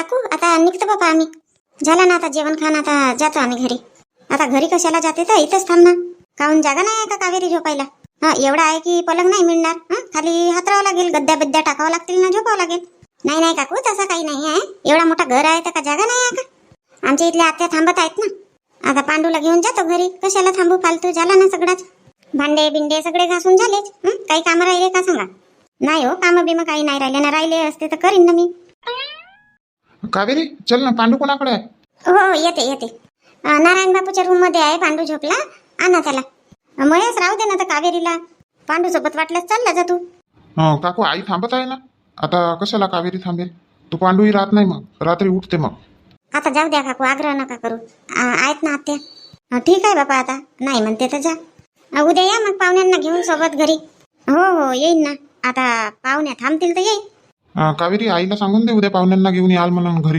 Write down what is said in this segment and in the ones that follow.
काकू आता निघतो बाबा आम्ही. झालं ना आता जेवण खाण आता जातो आम्ही घरी. आता घरी कशाला जाते तर इथंच थांब ना काहून जागा नाही आहे का कावेरी झोपायला? हा एवढा आहे की पलंग नाही मिळणार. हा खाली हातरावं लागेल गद्द्या बिद्द्या टाकावं लागतील ना झोपावं लागेल. नाही नाही काकू तसं काही नाही आहे. एवढा मोठा घर आहे तर का जागा नाही आहे का? आमच्या इथल्या आत्या थांबत आहेत ना. आता पांडूला घेऊन जातो घरी. कशाला थांबू फालतू झाला ना सगळाच. भांडे बिंडे सगळे घासून झालेच. काही कामं राहिले का सांगा? नाही हो कामं बिमं काही नाही राहिले. ना राहिले असते तर करीन ना मी. कावेरी चल ना पांडू कोणाकडे आहे? हो येते येते. अं, नारायण बापूच्या रूममध्ये आहे पांडू झोपला. आणा त्याला. अं, महेश राहू दे ना तर कावेरीला. पांडू सोबत वाटल्यास चालला जा तू. हं, काकू आई थांबत आहे ना? आता कशाला कावेरी थांबेल? तो पांडूही राहत नाही मग. रात्री उठते मग. आता जाऊ द्या काकू आग्रह नका करू. अं, आहेत ना आत्या. अं, ठीक आहे बापा आता. नाही म्हणते तर जा. अं, उद्या या मग पाहुण्यांना घेऊन सोबत घरी. हो हो येईन ना. आता पाहुण्या थांबतील तर येईन. अं, कावेरी आईला सांगून दे उद्या पाहुण्यांना घेऊन याल म्हणून घरी.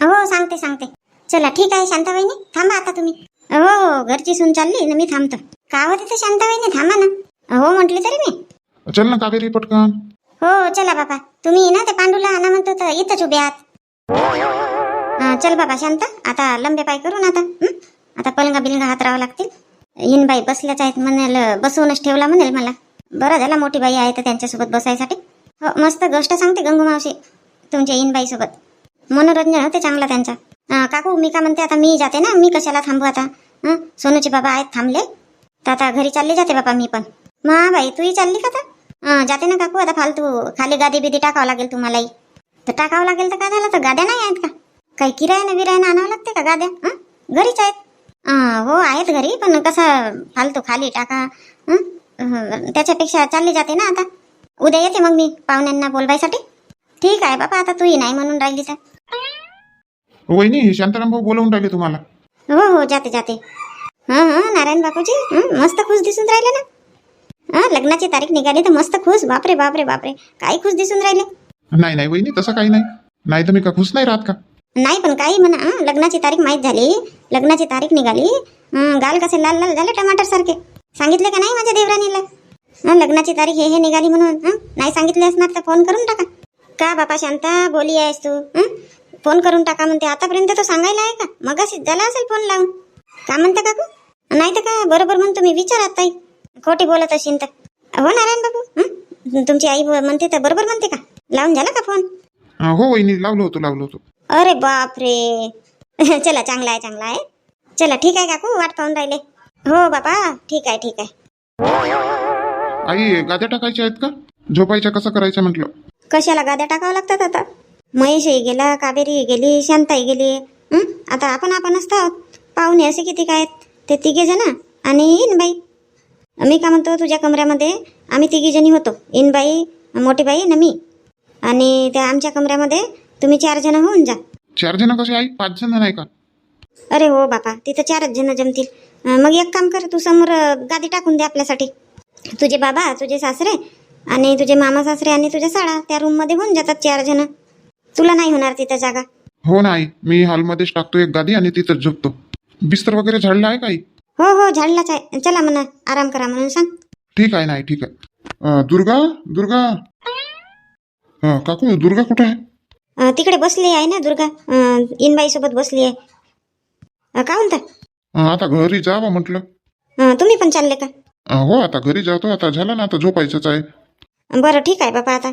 हो सांगते सांगते. चला ठीक आहे शांताबाईनी. थांबा आता तुम्ही. हो हो घरची सून चालली ना मी थांबतो. का होते तर शांताबाईनी? थांबा ना. हो म्हटली तरी मी. चल ना कावेरी पटकन. हो चला बाबा. तुम्ही ना ते पांडूला आणा म्हणतो तर इथंच उभे आहात. हा, चल बाबा शांत. आता लंबे पाय करून आता हं? आता पलंगा बिलंगा हात राहावं लागतील इनबाई बसल्याच आहेत म्हणेल बसवूनच ठेवला म्हणेल मला. बरं झाला मोठी बाई आहे तर त्यांच्यासोबत बसायसाठी. हो मस्त गोष्ट सांगते गंगू मावशी तुमच्या इनबाईसोबत. मनोरंजन होते चांगला त्यांचा. काकू मी का म्हणते आता मी जाते ना मी कशाला थांबू आता? हं? सोनूचे बाबा आहेत थांबले. तर आता घरी चालले जाते बाबा मी पण. मा बाई तूही चालली का आता? जाते ना काकू आता फालतू खाली गादी बिदी टाकावं लागेल तुम्हालाही. तर टाकावं लागेल तर काय झालं तर गाद्या नाही आहेत का? काही किरायानं बिरायानं आणावं लागते का गाद्या? हं? घरीच आहेत. हो आहेत घरी पण कसं फालतू खाली टाका. त्याच्यापेक्षा चालली जाते ना आता. उद्या येते मग मी पाहुण्यांना बोलवायसाठी. ठीक आहे बाबा आता तूही नाही म्हणून राहिली तर वहिनी शांताराम भाऊ बोलवून राहिले तुम्हाला. हो हो जाते जाते. हां हां नारायण बापूजी हं, मस्त खुश दिसून राहिले ना. हां लग्नाची तारीख निघाली तर मस्त खुश. बापरे बापरे बापरे. काय खुश दिसून राहिले? नाही नाही वहिनी तसं काही नाही. नाही तर मी का खुश नाही राहत का? नाही पण काही म्हणा हं, लग्नाची तारीख माहीत झाली. लग्नाची तारीख निघाली. हं, गाल कसे लाल लाल झाले टमाटर सारखे सांगितले का नाही माझ्या देवरानीला हं, लग्नाची तारीख हे हे निघाली म्हणून हं? नाही सांगितले असणार तर फोन करून टाका. का बापा शांता बोली आहेस तू हं? फोन करून टाका म्हणते. आतापर्यंत तो सांगायला आहे का? मग झाला असेल फोन लावून. का म्हणता काकू? नाही तर का? बरोबर म्हणतो मी विचारात ताई. खोटी बोलत असेल तर. हो नारायण बाबू? तुमची आई म्हणते तर बरोबर म्हणते का? लावून झाला का फोन हो वहिनी लावलो होतो लावलो होतो. अरे बापरे. चला चांगला आहे चांगला आहे. चला ठीक आहे काकू वाट पाहून राहिले. हो बापा ठीक आहे ठीक आहे. आई गाद्या टाकायच्या आहेत का? झोपायच्या कसं करायचं म्हटलं? कशाला गाद्या टाकावं लागतात आता? महेशही गेला कावेरी गेली शांताई गेली. हं? आता आपण आपण आहोत. पाहुणे असे किती काय आहेत? ते तिघे जण आणि इनबाई. मी का म्हणतो तुझ्या कमऱ्यामध्ये आम्ही तिघी जणी होतो. इनबाई मोठी बाई ना मी. आणि त्या आमच्या कमऱ्यामध्ये तुम्ही चार जण होऊन जा. चार जण कसे आई? पाच जण नाही का? अरे हो बापा तिथं चारच जण जमतील. अं, मग एक काम कर तू समोर अं, गादी टाकून दे आपल्यासाठी. तुझे बाबा तुझे सासरे आणि तुझे मामा सासरे आणि तुझ्या साडा त्या रूममध्ये होऊन जातात चार जण. तुला नाही होणार तिथं जागा. हो नाही मी हॉलमध्येच टाकतो एक गादी आणि तिथंच झोपतो. बिस्तर वगैरे झाडला आहे काही? हो हो झाडलाच आहे. चला म्हणा आराम करा म्हणून सांग. ठीक आहे नाही ठीक आहे. अं, दुर्गा दुर्गा. अं, काकू दुर्गा कुठे आहे? अं, तिकडे बसली आहे ना दुर्गा. अं, इनबाई सोबत बसली आहे. अं, का म्हणता? अं, आता घरी जावं म्हटलं. अं, तुम्ही पण चालले का? हो आता घरी जातो आता झालं ना आता झोपायचंच आहे. बरं ठीक आहे बापा आता.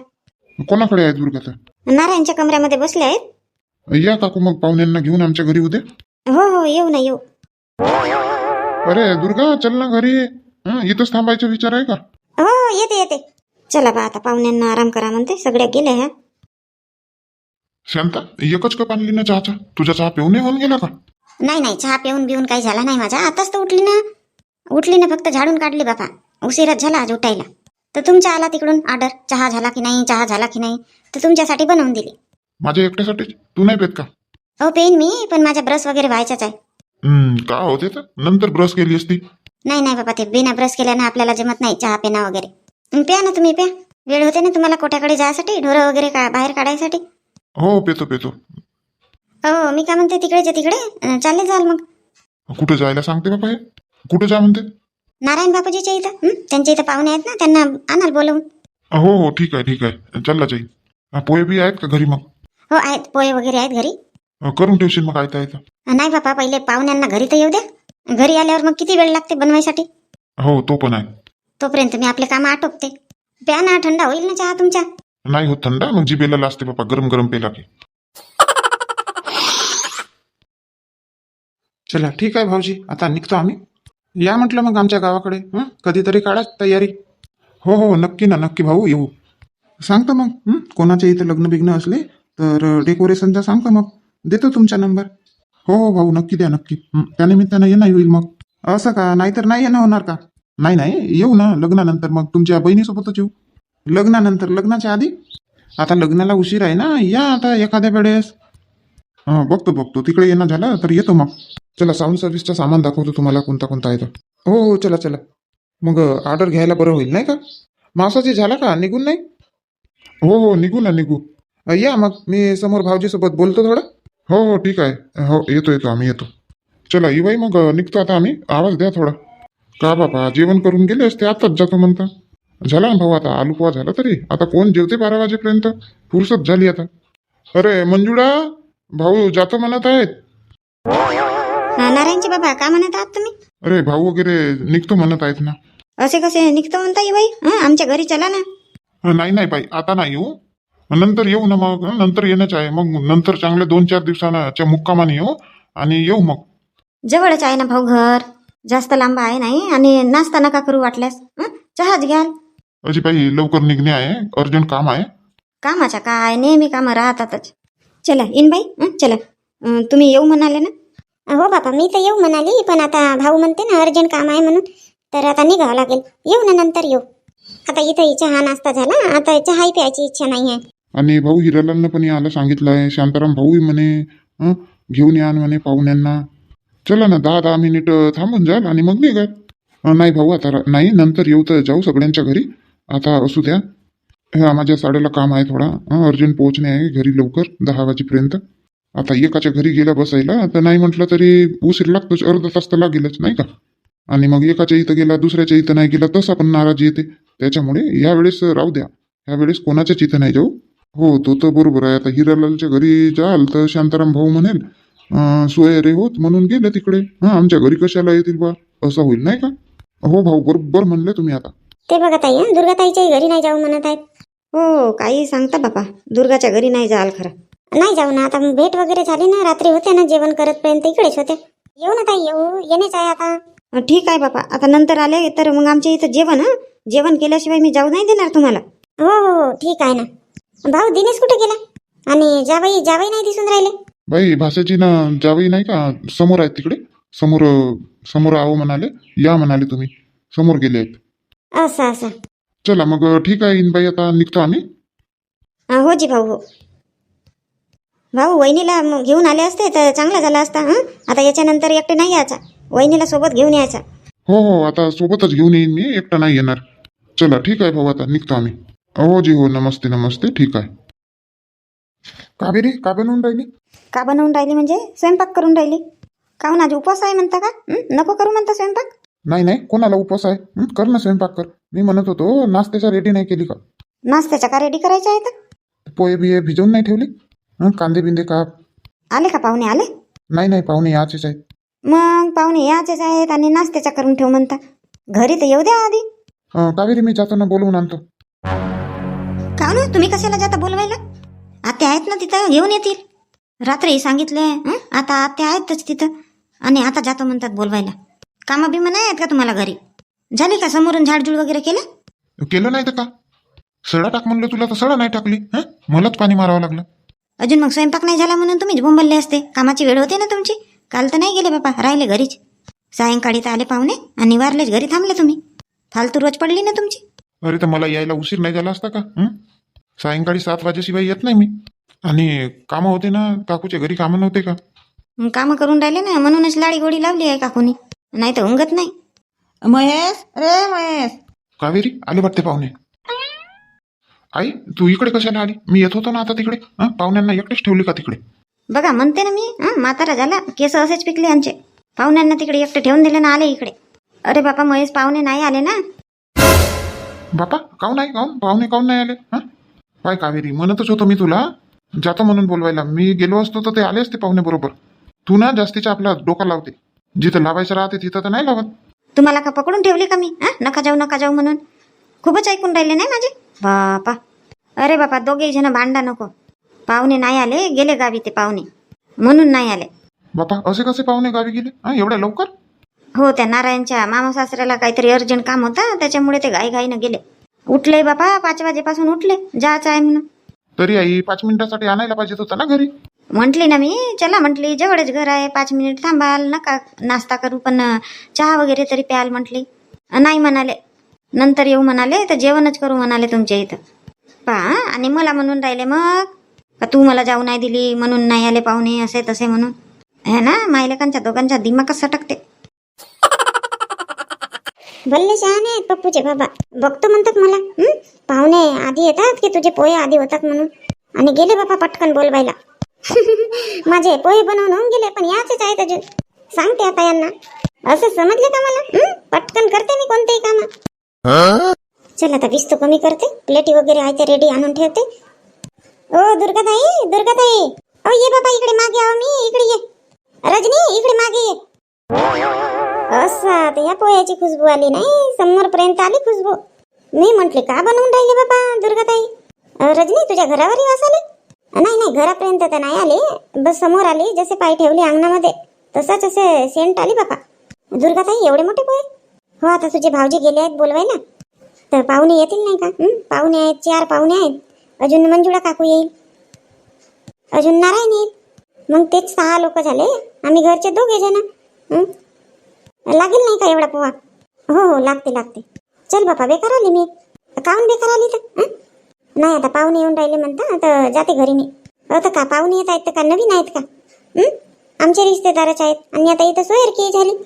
कोणाकडे आहे दुर्गा नारायणच्या कमऱ्यामध्ये बसले आहेत? या काकू मग पाहुण्यांना घेऊन आमच्या घरी उद्या. हो हो येऊ ना येऊ. अरे दुर्गा चल ना घरी. हं, इथंच थांबायचा विचार आहे का? हो येते येते. चला बा आता पाहुण्यांना आराम करा म्हणते सगळ्या गेल्या ह्या. शांता एकच कप आणली ना चहाचा? तुझा चहा पिऊन होऊन गेला का? नाही नाही चहा पिऊन बिऊन काही झाला नाही माझा. आताच तर उठली ना. उठली ना फक्त झाडून काढली बापा. उशीरच झाला आज उठायला. तर तुमच्या आला तिकडून ऑर्डर? चहा झाला की नाही? चहा झाला की नाही? तर तुमच्यासाठी बनवून दिली. माझ्या एकट्यासाठीच तू नाही पेत का? हो पेन मी पण माझा ब्रश वगैरे व्हायचाच आहे. का होते तर? नंतर ब्रश केली असती. नाही नाही बाबा ते बिना ब्रश केल्यानं आपल्याला जमत नाही चहा पेना वगैरे. प्या ना तुम्ही प्या. वेळ होते ना तुम्हाला कोट्याकडे जायसाठी? ढोरं वगैरे का बाहेर काढायसाठी? हो पेतो पेतो. हो मी काय म्हणते तिकडेच्या तिकडे? अं, चालले जाल मग. कुठं जायला सांगते बाबा हे? कुठं जा म्हणते? नारायण बापूजीच्या इथं? हं? त्यांच्या इथं पाहुणे आहेत ना त्यांना आणाल बोलवून. हो हो ठीक आहे ठीक आहे. चालला जाईल पोहे बी आहेत का घरी मग? हो आहेत. पोहे वगैरे आहेत घरी. अं, करून ठेवशील मग आयता आयता नाही बापा पहिले पाहुण्यांना घरी तर येऊ द्या घरी आल्यावर मग किती वेळ लागते बनवायसाठी? हो तो पण आहे. तोपर्यंत मी आपले कामं आटोपते. प्या ना थंडा होईल ना चहा तुमच्या? नाही होत थंडा मग जिबेला लाजते बाबा गरम गरम पेला की. चला ठीक आहे भाऊजी. आता निघतो आम्ही. या म्हटलं मग आमच्या गावाकडे हं? कधीतरी काढा तयारी. हो हो नक्की ना नक्की भाऊ येऊ. सांगतो मग हं? कोणाच्या इथं लग्न बिग्न असले तर डेकोरेशनचा सांगतो मग. देतो तुमचा नंबर हो हो भाऊ नक्की द्या नक्की. हं, त्यानिमित्तानं येणं होईल मग. असं का? नाहीतर नाही येणं होणार का? नाही नाही येऊ ना लग्नानंतर मग. तुमच्या बहिणीसोबतच येऊ. लग्नानंतर लग्नाच्या आधी? आता लग्नाला उशीर आहे ना? या आता एखाद्या वेळेस. हा बघतो बघतो. तिकडे येणं झालं तर येतो मग. चला साऊंड सर्व्हिसचं सामान दाखवतो तुम्हाला कोणता कोणता आहे तर हो हो चला चला. मग ऑर्डर घ्यायला बरं होईल नाही का? मावसाची झाला का? निघून नाही? हो हो निघू ना निघू. या मग मी समोर भाऊजीसोबत बोलतो थोडं. हो हो ठीक आहे. हो येतो येतो आम्ही येतो. चला बाई मग निघतो आता आम्ही. आवाज द्या थोडा. का बाबा जेवण करून गेले असते आताच जातो म्हणता. झाला ना भाऊ आता आलू पोहा झाला तरी? आता कोण जेवते बारा वाजेपर्यंत? फुरसत झाली आता. अरे मंजुळा भाऊ जातो म्हणत आहेत. नारायणचे बाबा का म्हणत आहात तुम्ही? अरे भाऊ वगैरे निघतो म्हणत आहेत ना. असे कसे? निघतो म्हणता ये बाई? हं, आमच्या घरी चला ना. नाही नाही बाई आता नाही येऊ. नंतर येऊ ना मग. नंतर येणंच आहे. मग नंतर चांगले दोन चार दिवसाच्या मुक्कामाने येऊ आणि येऊ मग. जवळच आहे ना भाऊ घर. जास्त लांब आहे नाही आणि नाश्ता नका करू वाटल्यास. हं? चहाच घ्याल. अशी बाई लवकर निघणे आहे. अर्जंट काम आहे. कामाच्या काय? नेहमी कामं राहतातच. चला इन बाई. हं, चला. अं, तुम्ही येऊ म्हणाले ना? हो बापा मी तर येऊ म्हणाली पण आता भाऊ म्हणते ना अर्जंट काम आहे म्हणून. तर आता निघावं लागेल. येऊ ना नंतर येऊ. आता इथं चहा नाश्ता झाला. आता चहाही प्यायची इच्छा नाही आहे. आणि भाऊ हिरालालनं पण यायला सांगितलं आहे. शांताराम भाऊ म्हणे हं, घेऊन या म्हणे पाहुण्यांना. चला ना दहा दहा मिनिट थांबून जाल आणि मग निघाल. अं, नाही भाऊ आता रा- नाही नंतर येऊ तर जाऊ सगळ्यांच्या घरी. आता असू द्या. हा माझ्या साडेला काम आहे थोडा. अर्जंट पोहोचणे आहे घरी लवकर दहा वाजेपर्यंत. आता एकाच्या घरी गेला बसायला तर नाही म्हटलं तरी उशीर लागतोच अर्धा तास तर लागेलच नाही का? आणि मग एकाच्या इथं गेला दुसऱ्याच्या इथं नाही गेला तसा पण नाराजी येते. त्याच्यामुळे यावेळेस राहू द्या. यावेळेस कोणाच्याच इथं नाही जाऊ. हो तो तर बरोबर आहे. आता हिरालालच्या घरी जाल तर शांताराम भाऊ म्हणेल अं, सोय रे होत म्हणून गेले तिकडे. हा आमच्या घरी कशाला येतील बा? असं होईल नाही का? हो भाऊ बरोबर म्हणले तुम्ही आता. ते बघा ताई दुर्गाताईच्याही घरी नाही जाऊ म्हणत आहेत? हो काही सांगता बाबा दुर्गाच्या घरी नाही जाल खरं. नाही जाऊ ना आता भेट वगैरे झाली ना रात्री होते ना जेवण करतपर्यंत इकडेच होते. येऊ ना ताई येऊ येणेच आहे आता. ठीक आहे बाबा आता नंतर आले तर मग आमच्या इथं जेवण हं? जेवण केल्याशिवाय मी जाऊ नाही देणार तुम्हाला. हो हो हो ठीक आहे ना. भाऊ दिनेश कुठे गेला? आणि जावई जावई नाही दिसून राहिले? बाई भाषेची ना जावई नाही का समोर आहेत तिकडे. समोर समोर आहो म्हणाले या म्हणाले तुम्ही समोर गेले आहेत. असं असं. चला मग ठीक आहे इनबाई आता निघतो आम्ही. हा, हो जी भाऊ हो. भाऊ वहिनीला मग घेऊन आले असते तर चांगला झाला असता हं? आता याच्यानंतर एकटे नाही यायचा. वहिनीला सोबत घेऊन यायचा. हो हो आता सोबतच घेऊन येईन मी एकटा नाही येणार. चला ठीक आहे भाऊ आता निघतो आम्ही. हो जी हो नमस्ते नमस्ते ठीक आहे. कावेरी का बनवून राहिली? का बनवून राहिली म्हणजे? स्वयंपाक करून राहिली. काहून आज उपवास आहे म्हणता का? हं? नको करू म्हणता स्वयंपाक? नाही नाही कोणाला उपवास आहे? हं? कर ना स्वयंपाक कर. मी म्हणत होतो नाश्त्याच्या रेडी नाही केली का? नाश्त्याचा का रेडी करायचा आहे तर पोहे बिये भिजवून नाही ठेवली? हं? कांदे बिंदे काप आले का पाहुणे? आले? नाही नाही पाहुणे याचेच आहेत. मग पाहुणे याचेच आहेत आणि नाश्त्याचा करून ठेव म्हणता. घरी तर येऊ द्या आधी. अं, कावेरी मी जाताना बोलवून आणतो. का ना तुम्ही कशाला जाता बोलवायला? आत्या आहेत ना तिथं घेऊन येतील. रात्री सांगितले हं? आता आत्या आहेतच तिथं. आणि आता जातो म्हणतात बोलवायला. कामं बिमं नाही आहेत का तुम्हाला घरी? झाली का समोरून झाडझूड वगैरे केलं? केलं नाही तर का? सडा टाक म्हणलं तुला तर सडा नाही टाकली हं? मलाच पाणी मारावं लागलं. अजून मग स्वयंपाक नाही झाला म्हणून तुम्हीच बोंबलले असते. कामाची वेळ होते ना तुमची? काल तर नाही गेले बाबा राहिले घरीच. सायंकाळी तर आले पाहुणे आणि वारलेच घरी थांबले तुम्ही. फालतू रोज पडली ना तुमची? अरे तर मला यायला उशीर नाही झाला असता का? हं? सायंकाळी सात वाजेशिवाय येत नाही मी. आणि कामं होते ना काकूच्या घरी कामं नव्हते का? कामं करून राहिले ना म्हणूनच लाडी गोडी लावली आहे काकूनी. नाही तर उंगत नाही. महेश रे महेश. कावेरी आले वाटते पाहुणे. आई तू इकडे कशाला आली? मी येत होतो ना आता तिकडे? हं? पाहुण्यांना एकटेच ठेवली का तिकडे? बघा म्हणते ना मी हं, म्हातारा झाला केस असेच पिकले यांचे. पाहुण्यांना तिकडे एकटे ठेवून दिले ना आले इकडे. अरे बापा महेश पाहुणे नाही आले ना? बापा काऊन नाही? काऊन पाहुणे काऊन नाही आले? हं? पाय कावेरी म्हणतच होतो मी तुला. जातो म्हणून बोलवायला. मी गेलो असतो तर ते आले असते पाहुणे बरोबर. तू ना जास्तीच्या आपला डोका लावते. जिथं लावायचं राहते तिथं तर नाही लावत. तुम्हाला का पकडून ठेवली का मी? हा? नका जाऊ नका जाऊ म्हणून. खूपच ऐकून राहिले नाही माझे? बापा. अरे बापा दोघे जण भांडा नको. पाहुणे नाही आले गेले गावी ते पाहुणे. म्हणून नाही आले. बापा असे कसे पाहुणे गावी गेले? हा एवढ्या लवकर? हो त्या नारायणच्या मामा सासऱ्याला काहीतरी अर्जंट काम होता त्याच्यामुळे ते घाई घाईनं गेले. उठले बापा पाच वाजेपासून उठले जायचं आहे म्हणून. तरी आई पाच मिनिटासाठी आणायला पाहिजेत होता ना घरी? म्हटली ना मी चला म्हटली जवळच घर आहे पाच मिनिट थांबाल नका नाश्ता करू पण चहा वगैरे तरी प्याल म्हटली. नाही म्हणाले. नंतर येऊ म्हणाले तर जेवणच करू म्हणाले तुमच्या इथं. पहा आणि मला म्हणून राहिले मग? का तू मला जाऊ नाही दिली म्हणून नाही आले पाहुणे असे तसे म्हणून? है ना मायलेकांच्या दोघांच्या दिमागच सटकते. भल्ले शहाणे आहेत पप्पूचे बाबा. बघतो म्हणतात मला. हं? पाहुणे आधी येतात की तुझे पोहे आधी होतात म्हणून? आणि गेले बाबा पटकन बोलवायला. माझे पोहे बनवून होऊन गेले पण याचेच आहेत अजून. सांगते आता यांना. असं समजले का मला? हं? पटकन करते मी कोणतेही काम. चल आता वीस तो कमी करते. प्लेटी वगैरे आहे ते रेडी आणून ठेवते. ओ दुर्गाताई दुर्गाताई. ओ ये बाबा इकडे मागे आहो मी इकडे ये. रजनी इकडे मागे ये. असं या पोह्याची खुशबू आली नाही. समोर पर्यंत आली खुशबू. मी म्हंटले का बनवून राहिले बाबा दुर्गाताई? रजनी तुझ्या घरावर येऊ आले? नाही नाही घरापर्यंत तर नाही आले. बस समोर आली जसे पाय ठेवले अंगणामध्ये. तसाच असे सेंट आली बाबा. दुर्गाताई एवढे मोठे पोहे? हो आता तुझे भाऊजी गेले आहेत बोलवाय ना तर पाहुणे येतील नाही का? हं? पाहुणे आहेत चार पाहुणे आहेत. अजून मंजुळा काकू येईल. अजून नारायण येईल. मग तेच सहा लोक झाले. आम्ही घरचे दोघे जण. हं? लागेल नाही का एवढा पोहा हो हो लागते लागते. चल बापा बेकार आली मी. काहून बेकार आली तर? हं? नाही आता पाहुणे येऊन राहिले म्हणता तर जाते घरी मी. तर का पाहुणे येत आहेत तर का नवीन आहेत का? हं? आमचे रिश्तेदारच आहेत. आणि आता इथं सोयरकी झाली.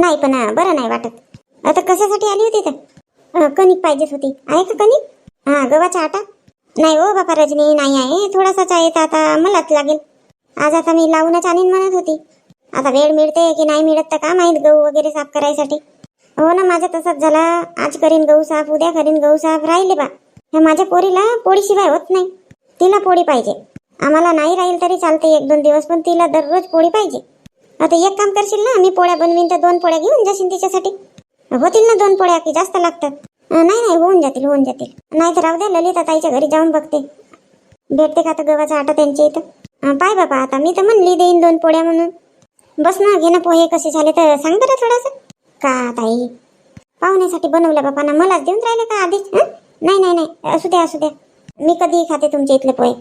नाही पण बरं नाही वाटत. आता कशासाठी आली होती तर? कणिक पाहिजेच होती. आहे का कणिक? हा गव्हाचा आटा? नाही हो बापा रजनी नाही आहे. थोडासाच आहे तर आता मलाच लागेल. आज आता मी लावूनच आणीन म्हणत होती. आता वेळ मिळते की नाही मिळत तर का माहीत गहू वगैरे साफ करायसाठी. हो ना माझं तसंच झाला. आज करीन गहू साफ उद्या करीन गहू साफ. राहिले बा. ह्या माझ्या पोरीला पोळीशिवाय होत नाही. तिला पोळी पाहिजे. आम्हाला नाही राहील तरी चालते एक दोन दिवस पण तिला दररोज पोळी पाहिजे. आता एक काम करशील ना मी पोळ्या बनवीन तर दोन पोळ्या घेऊन जाशील तिच्यासाठी. होतील ना दोन पोळ्या की जास्त लागतात? नाही नाही होऊन जातील होऊन जातील. नाही तर राहू द्या ललिता ताईच्या घरी जाऊन बघते. भेटते का तर गव्हाचा आटा त्यांच्या इथं? पाय बाबा आता मी तर म्हणली देईन दोन पोळ्या म्हणून. बस ना घे ना पोहे कसे झाले तर सांग बरं थोडंसं. का ताई? पाहुण्यासाठी बनवलं बापा ना मलाच देऊन राहिले का आधीच? नाही नाही नाही असू द्या असू द्या. मी कधीही खाते तुमच्या इथले पोहे.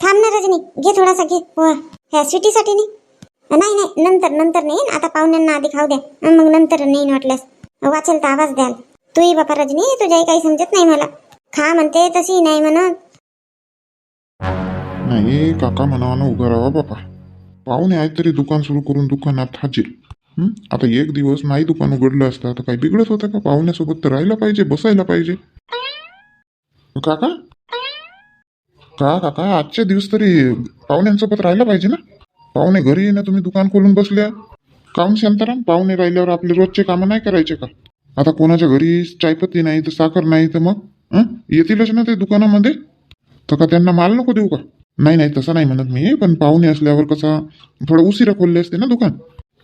थांब ना रजनी घे थोडासा घे. पोहा. ह्या स्वीटीसाठी नाही नाही नाही नंतर नंतर नाही आता पाहुण्यांना आधी खाऊ द्या. मग नंतर नाही वाटल्यास. वाचेल तर आवाज द्याल तूही बापा रजनी तुझ्याही काही समजत नाही मला. खा म्हणते तशी नाही म्हणत. नाही काका म्हणावानं उभं राहा बापा. पाहुणे आहेत तरी दुकान सुरू करून दुकानात हाजीर. हं? आता एक दिवस नाही दुकान उघडलं असतं तर काही बिघडत होतं का? पाहुण्यासोबत तर राहायला पाहिजे बसायला पाहिजे. काका? का काका? आजचे दिवस तरी पाहुण्यांसोबत राहायला पाहिजे ना? पाहुणे घरी ये ना तुम्ही दुकान खोलून बसल्या. काहून शांताराम पाहुणे राहिल्यावर आपले रोजचे कामं नाही करायचे का? आता कोणाच्या घरी चायपत्ती नाही तर साखर नाही तर मग हं? येतीलच ना ते दुकानामध्ये? तर का त्यांना माल नको देऊ का? नाही नाही तसं नाही म्हणत मी पण पाहुणे असल्यावर कसा थोडं उशिरा खोलले असते ना दुकान?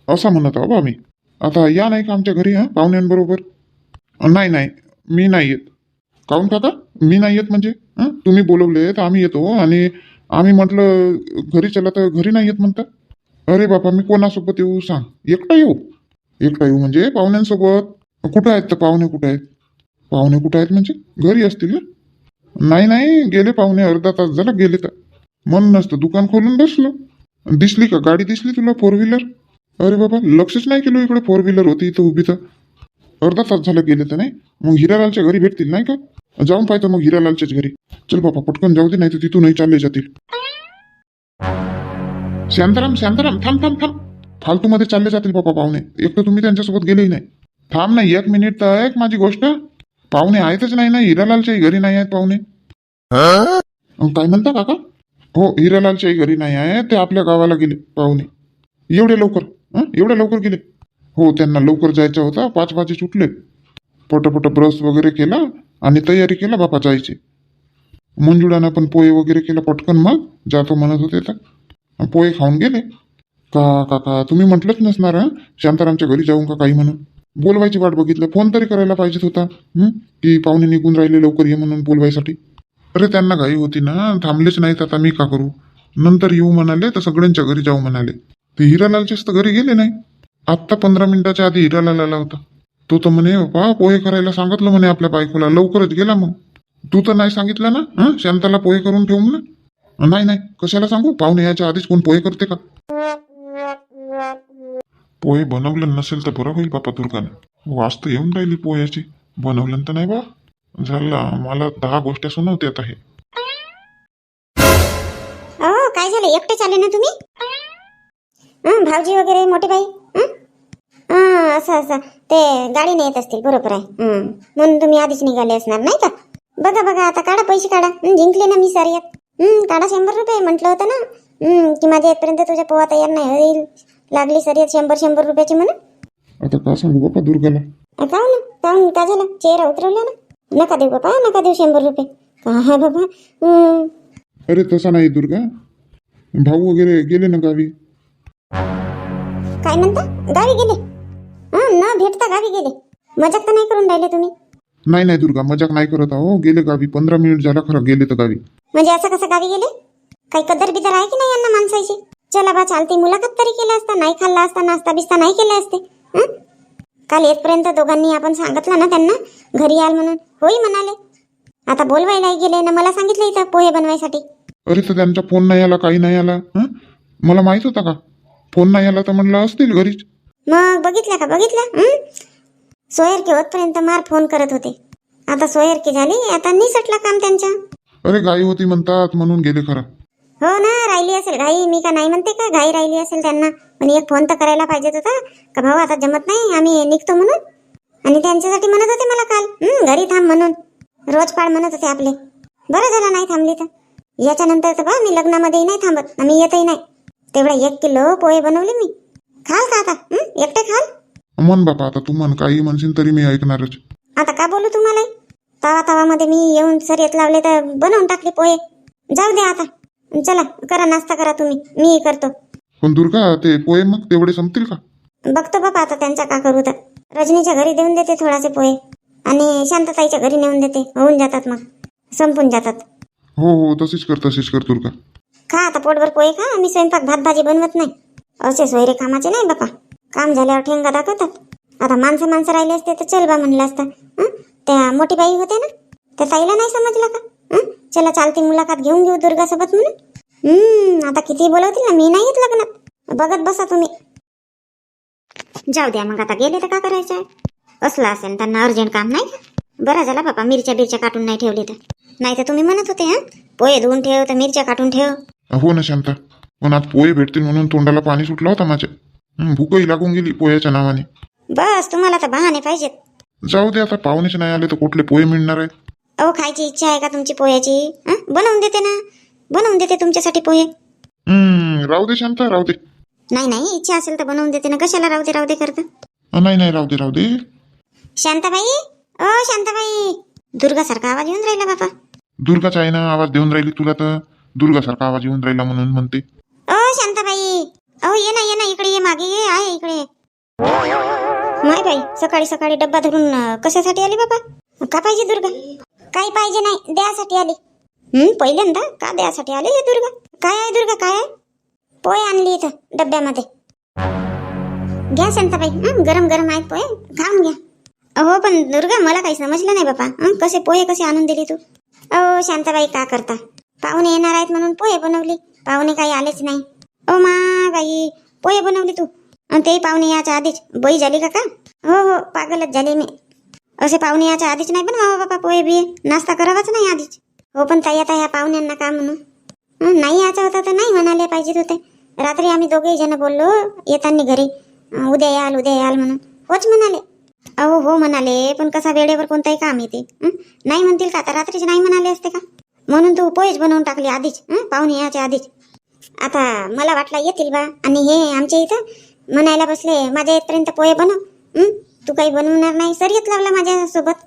असं म्हणत आहो बा मी. आता या नाही का आमच्या घरी हा पाहुण्यांबरोबर? नाही नाही मी नाही येत. काहून काका? मी नाही येत म्हणजे? हं? तुम्ही बोलवले तर आम्ही येतो आणि आम्ही म्हटलं घरी चला तर घरी नाही येत म्हणता? अरे बापा मी कोणासोबत येऊ सांग? एकटा येऊ? एकटा येऊ म्हणजे पाहुण्यांसोबत? कुठं आहेत तर पाहुणे कुठं आहेत? पाहुणे कुठं आहेत म्हणजे? घरी असतील ना? नाही नाही गेले पाहुणे अर्धा तास झाला गेले तर. मन नसतं दुकान खोलून बसलो. दिसली का? गाडी दिसली तुला फोर व्हीलर अरे बाबा लक्षच नाही केलं इकडे फोर व्हीलर होती इथं उभी तर. अर्धा तास झालं गेले तर नाही? मग हिरालालच्या घरी भेटतील नाही का? जाऊन पाहतो मग हिरालालच्याच घरी. चल बाबा पटकन जाऊ दे नाही तर तिथूनही चालले जातील. शांताराम शांताराम थांब थांब थांब. फालतू मध्ये चालले जातील बाबा पाहुणे. एक तर तुम्ही त्यांच्यासोबत गेलेही नाही. थांब ना एक मिनिट तर ऐक माझी गोष्ट. पाहुणे आहेतच नाही ना हिरालालच्याही घरी नाही आहेत पाहुणे. काय म्हणता काका? हो हिरालालच्याही घरी नाही आहे ते आपल्या गावाला गेले पाहुणे. एवढे लवकर हं? एवढे लवकर गेले. हो त्यांना लवकर जायचं होता पाच वाजे सुटले. पटपट ब्रश वगैरे केला आणि तयारी केला बापा जायची. मंजुळानं पण पोहे वगैरे केलं पटकन मग जातो म्हणत होते तर. पोहे खाऊन गेले. का काका तुम्ही म्हटलंच नसणार हं? शांतारामच्या घरी जाऊन का काही म्हणून? बोलवायची वाट बघितलं फोन तरी करायला पाहिजेत होता की पाहुणे निघून राहिले लवकर ये म्हणून बोलवायसाठी. अरे त्यांना घाई होती ना थांबलेच नाहीत आता मी का करू? नंतर येऊ म्हणाले तर सगळ्यांच्या घरी जाऊ म्हणाले. ते हिरालालचेच तर घरी गेले नाही. आत्ता पंधरा मिनिटाच्या आधी हिरालाल आला होता. तो तर म्हणे बा पोहे करायला सांगितलं म्हणे आपल्या बायकोला लवकरच गेला मग. तू तर नाही सांगितलं ना हां? शांताला पोहे करून ठेवू ना नाही नाही. कशाला सांगू? पाहुणे याच्या आधीच कोण पोहे करते का? पोहे बनवलं नसेल तर बरं होईल बापा दुर्गाने. वास येऊन राहिली पोह्याची. बनवलं तर नाही बा. झालं. मला दहा गोष्टी सुनवते आता हे अहो काय झालं? एकटेच आले ना तुम्ही? हं, भाऊजी वगैरे मोठे बाई? हं? हं, असं असं. ते गाडीने येत असतील बरोबर आहे. हं. म्हणून तुम्ही आधीच निघाले असणार नाही का? बघा बघा आता काढा पैसे काढा. हं, जिंकले ना मी सारी काढा शंभर रुपये म्हटलं होतं ना. हं, की माझ्या येतपर्यंत तुझ्या पोहा तयार नाही होईल. लागली सरियत शंभर शंभर रुपयाची म्हणून. आता का सांगू बापा दुर्गाला काहून ना काहून का झालं चेहरा उतरवला ना. नका देऊ बाबा नका देऊ शंभर रुपये. का हा बाबा? हं. अरे तसा नाही दुर्गा. भाऊ वगैरे गेले ना गावी? काय म्हणता? गावी गेले? हं, न भेटता गावी गेले. मजाक तर नाही करून राहिले तुम्ही. नाही नाही दुर्गा मजाक नाही करत आहो. गेले गावी पंधरा मिनिट झाला खरं गेले तर गावी. म्हणजे असं कसं गावी गेले? काही कदर बिदर आहे की नाही यांना माणसाची? चला बा चालती मुलाखत तरी केला असता नाही खाल्ला असता नाश्ता बिस्ता नाही केले असते हं? काल येतपर्यंत दोघांनी आपण सांगितलं ना त्यांना? घरी याल म्हणून. होई म्हणाले. आता बोलवायला गेले ना मला सांगितलं इथं पोहे बनवायसाठी. अरे तर त्यांचा फोन नाही आला काही नाही आला हं? मला माहीत होता का? फोन नाही आला तर म्हणलं असतील घरीच. मग बघितलं का? बघितलं? सोयरके होतपर्यंत मार फोन करत होते. आता सोयरके झाली आता निसटलं काम त्यांच्या. अरे गाई होती म्हणतात म्हणून गेले खरं. हो ना राहिली असेल घाई मी का नाही म्हणते का? घाई राहिली असेल त्यांना. पण एक फोन तर करायला पाहिजेत होता. का भाऊ आता जमत नाही? आम्ही निघतो म्हणून. आणि त्यांच्यासाठी म्हणत होते मला काल. "हं, घरी थांब म्हणून. रोज पाळ म्हणत होते आपले. बरं झालं नाही थांबली तर. याच्यानंतर तर बा मी लग्नामध्येही नाही थांबत. आणि येतही नाही. तेवढा एक किलो पोहे बनवले मी. खाल का आता? हं? एकटे खाल. मन बापा आता तू म्हण काही म्हणशील तरी मी ऐकणारच. आता का बोलू तुम्हाला तावा तावामध्ये मी येऊन सरियत लावले तर बनवून टाकले पोहे. जाऊ द्या आता. चला करा नाश्ता करा तुम्ही. मी करतो. पण दुर्गा ते पोहे मग तेवढे संपतील का? बघतो बाबा आता त्यांचा का करू तर रजनीच्या घरी देऊन देते थोडासे पोहे. आणि शांतताईच्या घरी नेऊन देते. होऊन जातात मग. संपून जातात. हो हो तशीच कर तशीच कर दुर्गा. खा आता पोटभर पोहे खा. मी स्वयंपाक भात भाजी बनवत नाही. असे सोयरे कामाचे नाही बापा. काम झाल्यावर ठेंगा दाखवतात. आता माणसं माणसं राहिले असते तर चल बा म्हणलं असतं. हं? त्या मोठी बाई होते ना? त्या ताईला नाही समजलं का? हं? चला चालती मुलाखत घेऊन घेऊ दुर्गासोबत म्हणून. हम्म आता किती बोलवतील ना मी नाही येत लग्नात बघत बसा तुम्ही. जाऊ द्या मग आता गेले तर का करायचं? असलं असेल त्यांना अर्जंट काम नाही का? बरं झाला बाबा मिरच्या बिरच्या काटून नाही ठेवली तर. नाही तर तुम्ही म्हणत होते हा? पोहे धुवून ठेव तर मिरच्या काटून ठेव. हो ना शांता. पण आज पोहे भेटतील म्हणून तोंडाला पाणी सुटलं होतं माझ्या. हं, भूकही लागून गेली पोह्याच्या नावाने. बस तुम्हाला तर बहाणे पाहिजेत. जाऊ दे आता पाहुणेच नाही आले तर कुठले पोहे मिळणार आहेत? अहो खायची इच्छा आहे का तुमची पोह्याची? हं? बनवून देते ना. बनवून देते तुमच्यासाठी पोहे. राहू दे शांता राहू दे. नाही नाही इच्छा असेल तर बनवून देते ना. कशाला राहू दे राहू दे करता अ, नाही नाही राहू दे राहू दे. शांताबाई? ओ शांताबाई. दुर्गासारखा आवाज येऊन राहिला बाबा. दुर्गाचा आहे ना आवाज देऊन राहिली तुला तर. दुर्गासारखा आवाज येऊन राहिला म्हणून म्हणते. ओ शांताबाई. अहो ये ना ये ना इकडे ये मागे ये आहे इकडे. माय बाई सकाळी सकाळी डब्बा धरून अं, कशासाठी आली बाबा? का पाहिजे दुर्गा? काही पाहिजे नाही द्यासाठी आली. हं पहिल्यांदा? का द्यासाठी आली हे दुर्गा? काय आहे दुर्गा काय आहे? पोहे आणली इथं डब्यामध्ये. घ्या शांताबाई हं गरम गरम आहेत पोहे खाऊन घ्या. हो पण दुर्गा मला काही समजलं नाही बापा हं कसे पोहे कसे आणून दिली तू? अहो शांताबाई का करता? पाहुणे येणार आहेत म्हणून पोहे बनवली पाहुणे काही आलेच नाही. ओ मा बाई पोहे बनवली तू. आणि तेही पाहुणे याच्या आधीच. बई झाली का का हो हो पागलच झाले मी. असे पाहुणे याच्या आधीच नाही पण बनवावं बापा पोहे बिये नाश्ता करावाच नाही आधीच. हो पण ताई आता ह्या पाहुण्यांना का म्हणू नाही याचा होता तर नाही म्हणाले पाहिजेत होते. रात्री आम्ही दोघेही जण बोललो येताना घरी. उद्या याल उद्या याल म्हणून. होच म्हणाले. अहो हो म्हणाले पण कसा वेळेवर कोणताही काम येते. नाही म्हणतील का? आता रात्रीच नाही म्हणाले असते का? म्हणून तू पोहेच बनवून टाकली आधीच. पाहुणे याच्या आधीच. आता मला वाटला येतील बा. आणि हे आमच्या इथं म्हणायला बसले माझ्या येतपर्यंत पोहे बनव. तू काही बनवणार नाही? सर येत लागला माझ्यासोबत.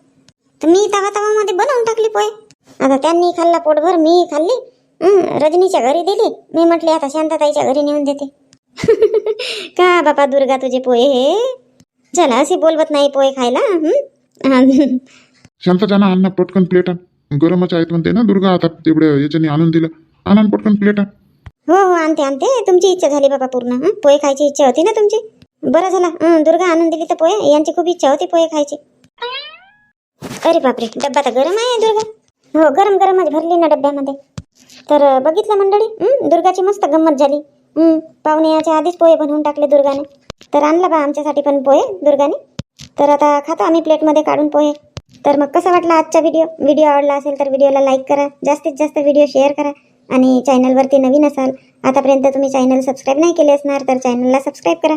तर मी तवा तवामध्ये बनवून टाकली पोहे. आता त्यांनी खाल्ला पोटभर मी खाल्ली. रजनीच्या घरी दिली. मी म्हटले आता शांताताईच्या घरी नेऊन देते. का बापा दुर्गा तुझे पोहे हे? चला असे बोलवत नाही पोहे खायला? हं? शांताच्या ना अन्न पटकन प्लेट आण. गरमच आहेत म्हणते ना दुर्गा आता तेवढ्या याच्याने आणून दिलं. आण आण पटकन प्लेट आण. हो हो आणते आणते. तुमची इच्छा झाली बाबा पूर्ण हं? पोहे खायची इच्छा होती ना तुमची? बरं झालं. हं, दुर्गा आणून दिली तर पोहे? यांची खूप इच्छा होती पोहे खायची. अरे बापरे डब्बा तर गरम आहे दुर्गा. हो गरम गरमच भरली ना डब्यामध्ये. तर अं, बघितलं मंडळी? हं, दुर्गाची मस्त गंमत झाली. हं, पाहुणे याच्या आधीच पोहे बनवून टाकले दुर्गाने. तर आणलं बा आमच्यासाठी पण पोहे दुर्गाने. तर आता खातो आम्ही प्लेटमध्ये काढून पोहे. तर मग कसा वाटला आजचा व्हिडिओ? व्हिडिओ आवडला असेल तर व्हिडिओला लाईक करा. जास्तीत जास्त व्हिडिओ शेअर करा. आणि चॅनलवरती नवीन असाल आतापर्यंत तुम्ही चॅनल सबस्क्राईब नाही केले असणार तर चॅनलला सबस्क्राईब करा.